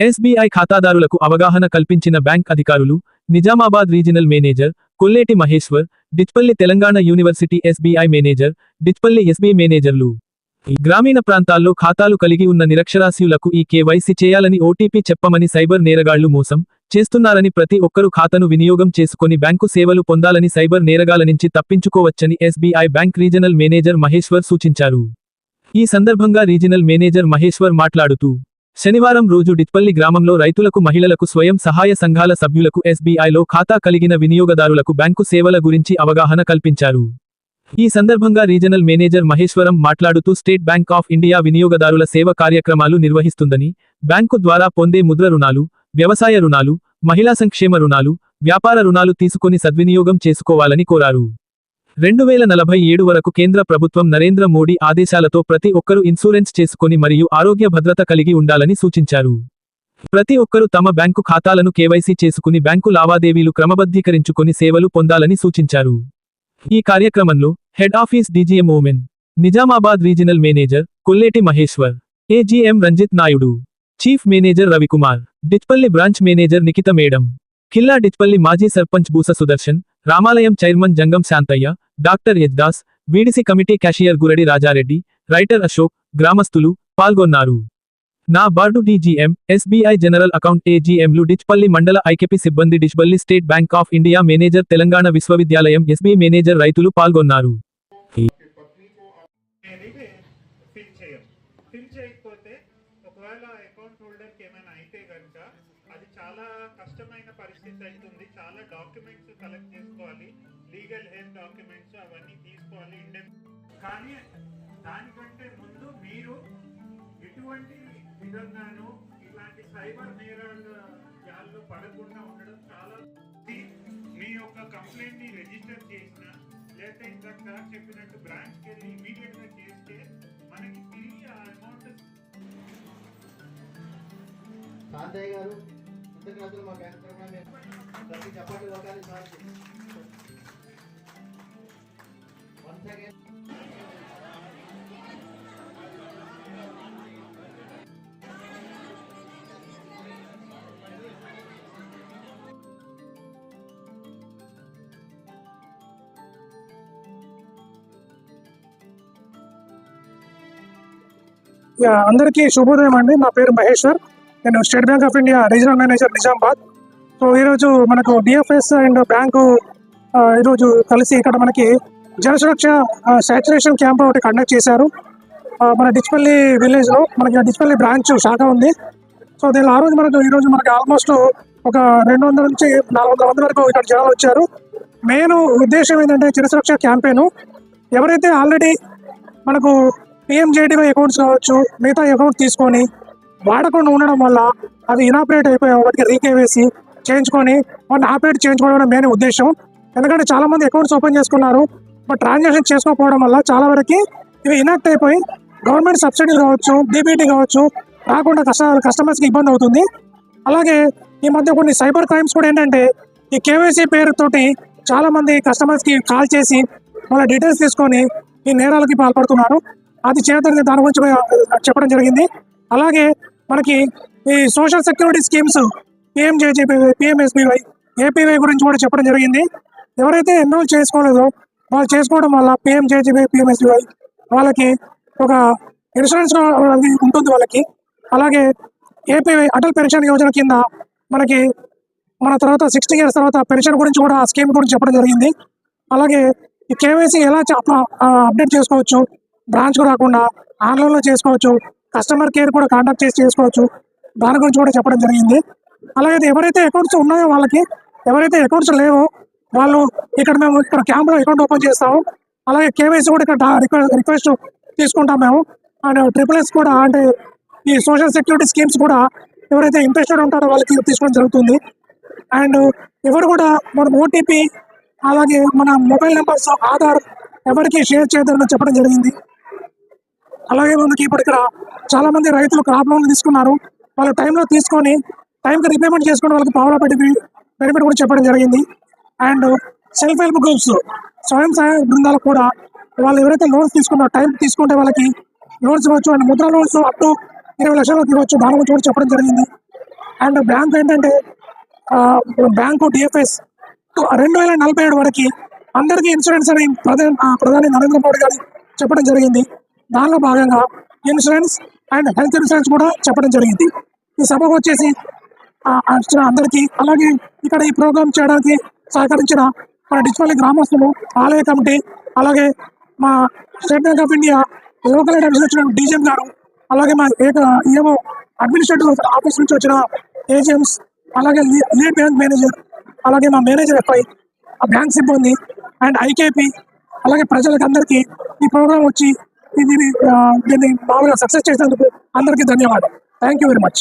SBI ఖాతాదారులకు అవగాహన కల్పించిన బ్యాంక్ అధికారులు Nizamabad regional manager Kolleti Maheshwar Dichpally Telangana university SBI manager Dichpally SB మేనేజర్లు. గ్రామీణ ప్రాంతాల్లో ఖాతాలు కలిగి ఉన్న నిరక్షరాస్యులకు ఈ కేవైసీ చేయాలని ఓటీపీ చెప్పమని సైబర్ నేరగాళ్ళు మోసం చేస్తున్నారని ప్రతి ఒక్కరూ ఖాతాను వినియోగం చేసుకొని బ్యాంకు సేవలు పొందాలని సైబర్ నేరగాల నుంచి తప్పించుకోవచ్చని SBI bank regional manager Maheshwar సూచించారు. ఈ సందర్భంగా రీజనల్ మేనేజర్ మహేశ్వర్ మాట్లాడుతూ శనివారం రోజు డిట్పల్లి గ్రామంలో రైతులకు మహిళలకు స్వయం సహాయ సంఘాల సభ్యులకు ఎస్బీఐలో ఖాతా కలిగిన వినియోగదారులకు బ్యాంకు సేవల గురించి అవగాహన కల్పించారు. ఈ సందర్భంగా రీజనల్ మేనేజర్ మహేశ్వరం మాట్లాడుతూ స్టేట్ బ్యాంక్ ఆఫ్ ఇండియా వినియోగదారుల సేవ కార్యక్రమాలు నిర్వహిస్తుందని బ్యాంకు ద్వారా పొందే ముద్ర రుణాలు వ్యవసాయ రుణాలు మహిళా సంక్షేమ రుణాలు వ్యాపార రుణాలు తీసుకొని సద్వినియోగం చేసుకోవాలని కోరారు. రెండు వేల నలభై ఏడు వరకు కేంద్ర ప్రభుత్వం నరేంద్ర మోడీ ఆదేశాలతో ప్రతి ఒక్కరూ ఇన్సూరెన్స్ చేసుకొని మరియు ఆరోగ్య భద్రత కలిగి ఉండాలని సూచించారు. ప్రతి ఒక్కరూ తమ బ్యాంకు ఖాతాలను కేవైసీ చేసుకుని బ్యాంకు లావాదేవీలు క్రమబద్ధీకరించుకుని సేవలు పొందాలని సూచించారు. ఈ కార్యక్రమంలో head office DGM Oommen Nizamabad regional manager Kolleti Maheshwar AGM Ranjith Naidu chief manager Ravikumar Dichpally branch manager Nikhitha madam Killa Dichpally మాజీ సర్పంచ్ బూస సుదర్శన్ రామాలయం chairman Jangam Shantaiah doctor Yazdas VDC committee cashier Guradi Rajareddy writer Ashok గ్రామస్తులు పాల్గొన్నారు. NABARD DGM SBI general account ఏజీఎంలు Dichpally మండల IKP సిబ్బంది Dichpally state bank of India manager Telangana విశ్వవిద్యాలయం SB manager రైతులు పాల్గొన్నారు. చాలా కష్టమైన పరిస్థితి అవుతుంది చాలా డాక్యుమెంట్స్ కలెక్ట్ చేసుకోవాలి. లీగల్ హెల్త్ డాక్యుమెంట్స్ అవన్నీ తీసుకోవాలి ఇండెన్ కానీ దానికంటే ముందు మీరు ఎటువంటి విధంగాను ఇలాంటి సైబర్ నేరాల జాల్లో పడకుండా ఉండడం చాలా మీ యొక్క కంప్లైంట్ని రిజిస్టర్ చేసిన లేకపోతే ఇందాక సార్ చెప్పినట్టు బ్రాంచ్కి వెళ్ళి ఇమీడియట్గా చేస్తే మనకి తిరిగి ఆ అమౌంట్ శాంతయ్య గారు. కృతజ్ఞతలు మా బ్యాంక్ తరఫున మేము ప్రతి చపాటి లోకాన్ని సార్ వన్స్ అగైన్ యా, అందరికీ శుభోదయం అండి నా పేరు మహేశ్వర్ నేను state bank of India regional manager Nizamabad. So ఈరోజు మనకు డిఎఫ్ఎస్ అండ్ బ్యాంకు ఈరోజు కలిసి ఇక్కడ మనకి జనసురక్ష సాచురేషన్ క్యాంప్ ఒకటి కండక్ట్ చేశారు. మన డిచ్పల్లి విలేజ్లో మనకి డిచ్పల్లి బ్రాంచ్ శాఖ ఉంది. సో దీనిలో ఆ రోజు మనకు ఈరోజు మనకి ఆల్మోస్ట్ ఒక రెండు వందల నుంచి నాలుగు వందల మంది వరకు ఇక్కడ జనాలు వచ్చారు. మెయిన్ ఉద్దేశం ఏంటంటే జనసురక్ష క్యాంపెయిన్. ఎవరైతే ఆల్రెడీ మనకు పిఎంజేడీవై అకౌంట్స్ కావచ్చు మిగతా అకౌంట్ తీసుకొని వాడకుండా ఉండడం వల్ల అది ఇనాపరేట్ అయిపోయి వాటికి రీకేవేసి చేయించుకొని వాటిని ఆపరేట్ చేయించుకోవడం మెయిన్ ఉద్దేశం. ఎందుకంటే చాలా మంది అకౌంట్స్ ఓపెన్ చేసుకున్నారు బట్ ట్రాన్సాక్షన్ చేసుకోకపోవడం వల్ల చాలా వరకు ఇవి ఇనాక్ట్ అయిపోయి గవర్నమెంట్ సబ్సిడీలు కావచ్చు డీబీటీ కావచ్చు రాకుండా కష్ట కస్టమర్స్కి ఇబ్బంది అవుతుంది. అలాగే ఈ మధ్య కొన్ని సైబర్ క్రైమ్స్ కూడా ఏంటంటే ఈ కేవైసీ పేరుతోటి చాలా మంది కస్టమర్స్కి కాల్ చేసి వాళ్ళ డీటెయిల్స్ తీసుకొని ఈ నేరాలకి పాల్పడుతున్నారు. అది చేయదని దాని గురించి చెప్పడం జరిగింది. అలాగే మనకి ఈ social security schemes PMJJBY PMSBY APY గురించి కూడా చెప్పడం జరిగింది. ఎవరైతే ఎన్రోల్ చేసుకోలేదో వాళ్ళు చేసుకోవడం వల్ల పిఎంజేజీపీ పిఎంఎస్బీవై వాళ్ళకి ఒక ఇన్సూరెన్స్ ఉంటుంది వాళ్ళకి. అలాగే ఏపీవై అటల్ పెన్షన్ యోజన కింద మనకి మన తర్వాత సిక్స్టీ ఇయర్స్ తర్వాత పెన్షన్ గురించి కూడా ఆ స్కీమ్ గురించి చెప్పడం జరిగింది. అలాగే ఈ కేవైసీ ఎలా అప్డేట్ చేసుకోవచ్చు? బ్రాంచ్కు రాకుండా ఆన్లైన్లో చేసుకోవచ్చు? కస్టమర్ కేర్ కూడా కాంటాక్ట్ చేసి చేసుకోవచ్చు. దాని గురించి కూడా చెప్పడం జరిగింది. అలాగే ఎవరైతే అకౌంట్స్ ఉన్నాయో వాళ్ళకి ఎవరైతే అకౌంట్స్ లేవో వాళ్ళు ఇక్కడ మేము ఇక్కడ క్యాంప్లో అకౌంట్ ఓపెన్ చేస్తాము. అలాగే కేవైసీ కూడా ఇక్కడ రిక్వెస్ట్ రిక్వెస్ట్ తీసుకుంటాం మేము. అండ్ ట్రిపుల్ఎస్ కూడా అంటే ఈ సోషల్ సెక్యూరిటీ స్కీమ్స్ కూడా ఎవరైతే ఇంట్రెస్టెడ్ ఉంటారో వాళ్ళకి తీసుకోవడం జరుగుతుంది. అండ్ ఎవరు కూడా మన ఓటీపీ అలాగే మన మొబైల్ నెంబర్స్ ఆధార్ ఎవరికి షేర్ చేయదని చెప్పడం జరిగింది. అలాగే మనకి ఇప్పుడు చాలా మంది రైతులు క్రాప్ లోన్లు తీసుకున్నారు. వాళ్ళ టైంలో తీసుకొని టైంకి రీపేమెంట్ చేసుకుని వాళ్ళకి పావులా పెట్టి బెనిఫిట్ కూడా చెప్పడం జరిగింది. అండ్ సెల్ఫ్ హెల్ప్ గ్రూప్స్ స్వయం సహాయ బృందాలు కూడా వాళ్ళు ఎవరైతే లోన్స్ తీసుకున్నారో టైం తీసుకుంటే వాళ్ళకి లోన్స్ ఇవ్వచ్చు. And Mudra loans up to ఇరవై లక్షలు ఇవ్వచ్చు. దాని గురించి కూడా చెప్పడం జరిగింది. అండ్ బ్యాంక్ ఏంటంటే బ్యాంకు డిఎఫ్ఎస్ రెండు వేల నలభై ఏడు వరకు అందరికీ ఇన్సూరెన్స్ అని ప్రధాని నరేంద్ర మోడీ గారు చెప్పడం జరిగింది. దానిలో భాగంగా ఇన్సూరెన్స్ అండ్ హెల్త్ ఇన్సూరెన్స్ కూడా చెప్పడం జరిగింది. ఈ సభకు వచ్చేసి వచ్చిన అందరికీ అలాగే ఇక్కడ ఈ ప్రోగ్రామ్ చేయడానికి సహకరించిన మన డిస్పల్లి గ్రామస్తులు ఆలయ కమిటీ అలాగే మా state bank of India local ఐడమ్స్ వచ్చిన డీజీఎం గారు అలాగే మా ఏక ఏమో అడ్మినిస్ట్రేటివ్ ఆఫీస్ నుంచి వచ్చిన ఏజెంట్స్ అలాగే లీడ్ బ్యాంక్ మేనేజర్ అలాగే మా మేనేజర్ ఎఫ్ఐ ఆ బ్యాంక్ సిబ్బంది అండ్ ఐకేపీ అలాగే ప్రజలకు అందరికీ ఈ ప్రోగ్రామ్ వచ్చి ఇది ఆ, దీన్ని మామూలుగా సక్సెస్ చేసినందుకు అందరికీ ధన్యవాదాలు. Thank you very much